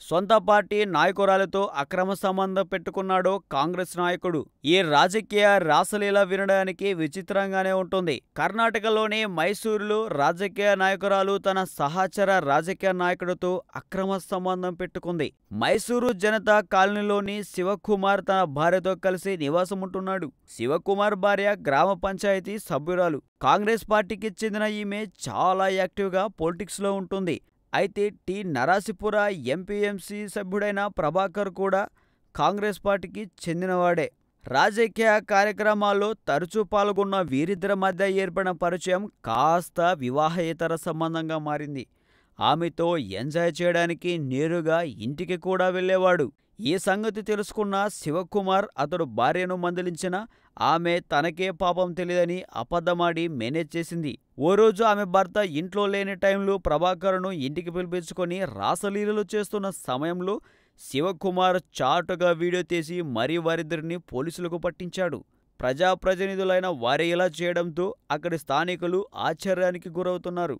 సొంత పార్టీ నాయకురాలతో అక్రమ సంబంధం పెట్టుకున్నాడో కాంగ్రెస్ నాయకుడు. ఈ రాజకీయ రాసలీల వినడానికి విచిత్రంగానే ఉంటుంది. కర్ణాటకలోని మైసూరులో రాజకీయ నాయకురాలు తన సహచర రాజకీయ నాయకుడితో అక్రమ సంబంధం పెట్టుకుంది. మైసూరు జనతా కాలనీలోని శివకుమార్ తన భార్యతో కలిసి నివాసం ఉంటున్నాడు శివకుమార్ భార్య గ్రామ పంచాయతీ సభ్యురాలు. కాంగ్రెస్ పార్టీకి చెందిన ఈమె చాలా యాక్టివ్గా పొలిటిక్స్లో ఉంటుంది. అయితే టి నరాసిపుర ఎంపీఎంసీ సభ్యుడైన ప్రభాకర్ కూడా కాంగ్రెస్ పార్టీకి చెందినవాడే. రాజకీయ కార్యక్రమాల్లో తరచూ పాల్గొన్న వీరిద్దరి మధ్య ఏర్పడిన పరిచయం కాస్త వివాహేతర సంబంధంగా మారింది. ఆమెతో ఎంజాయ్ చేయడానికి నేరుగా ఇంటికి కూడా వెళ్ళేవాడు. ఈ సంగతి తెలుసుకున్న శివకుమార్ అతడు భార్యను మందలించిన ఆమె తనకే పాపం తెలియదని అబద్ధమాడి మేనేజ్ చేసింది. ఓ రోజు ఆమె భర్త ఇంట్లో లేని టైంలో ప్రభాకర్ను ఇంటికి పిలిపించుకొని రాసలీలలు చేస్తున్న సమయంలో శివకుమార్ చాటుగా వీడియో తీసి మరీ వారిద్దరిని పోలీసులకు పట్టించాడు. ప్రజాప్రతినిధులైన వారే ఇలా చేయడంతో అక్కడి స్థానికులు ఆశ్చర్యానికి గురవుతున్నారు.